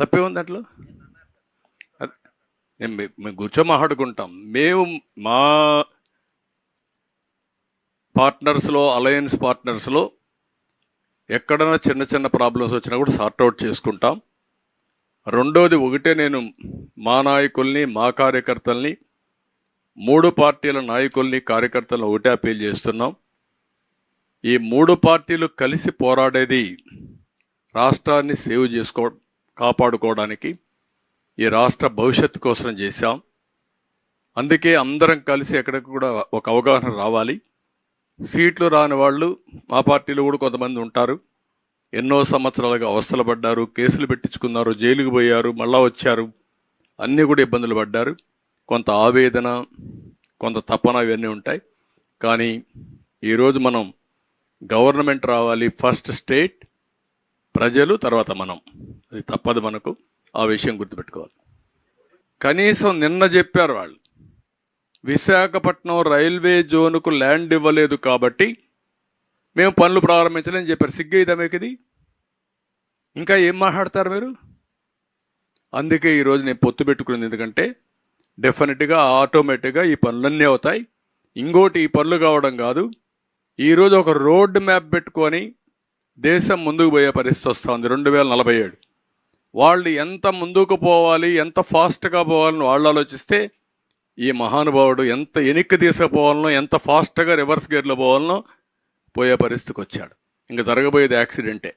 తప్పే ఉంది దాంట్లో నేను మేము కూర్చో మాట్లాడుకుంటాం మేము మా పార్ట్నర్స్లో అలయన్స్ పార్ట్నర్స్లో ఎక్కడైనా చిన్న చిన్న ప్రాబ్లమ్స్ వచ్చినా కూడా సార్ట్అవుట్ చేసుకుంటాం. రెండోది ఒకటే నేను మా నాయకుల్ని మా కార్యకర్తల్ని మూడు పార్టీల నాయకుల్ని కార్యకర్తలను ఒకటే అప్పీల్ చేస్తున్నాం. ఈ మూడు పార్టీలు కలిసి పోరాడేది రాష్ట్రాన్ని సేవ్ చేసుకోవడం కాపాడుకోవడానికి ఈ రాష్ట్ర భవిష్యత్తు కోసం చేశాం. అందుకే అందరం కలిసి ఎక్కడికి కూడా ఒక అవగాహన రావాలి. సీట్లు రాని వాళ్ళు మా పార్టీలో కూడా కొంతమంది ఉంటారు. ఎన్నో సంవత్సరాలుగా అవస్థలు పడ్డారు కేసులు పెట్టించుకున్నారు జైలుకు పోయారు మళ్ళా వచ్చారు. అన్నీ కూడా ఇబ్బందులు పడ్డారు. కొంత ఆవేదన కొంత తపన ఇవన్నీ ఉంటాయి. కానీ ఈరోజు మనం గవర్నమెంట్ రావాలి ఫస్ట్ స్టేట్ ప్రజలు తర్వాత మనం. అది తప్పదు మనకు. ఆ విషయం గుర్తుపెట్టుకోవాలి. కనీసం నిన్న చెప్పారు వాళ్ళు. విశాఖపట్నం రైల్వే జోన్కు ల్యాండ్ ఇవ్వలేదు కాబట్టి మేము పనులు ప్రారంభించలేని చెప్పారు. సిగ్గైదా మీకు ఇది? ఇంకా ఏం మాట్లాడతారు మీరు? అందుకే ఈరోజు నేను పొత్తు పెట్టుకున్నది ఎందుకంటే డెఫినెట్గా ఆటోమేటిక్గా ఈ పనులన్నీ అవుతాయి. ఇంకోటి ఈ పనులు కావడం కాదు. ఈరోజు ఒక రోడ్ మ్యాప్ పెట్టుకొని దేశం ముందుకు పోయే పరిస్థితి వస్తుంది. రెండు వేల నలభై ఏడు. వాళ్ళు ఎంత ముందుకు పోవాలి ఎంత ఫాస్ట్గా పోవాలని వాళ్ళు ఆలోచిస్తే ఈ మహానుభావుడు ఎంత వెనక్కి తీసుకుపోవాలనో ఎంత ఫాస్ట్గా రివర్స్ గేర్లో పోవాలనో పోయే పరిస్థితికి వచ్చాడు. ఇంకా జరగబోయేది యాక్సిడెంటే.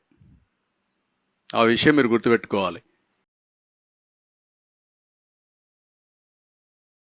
ఆ విషయం మీరు గుర్తుపెట్టుకోవాలి.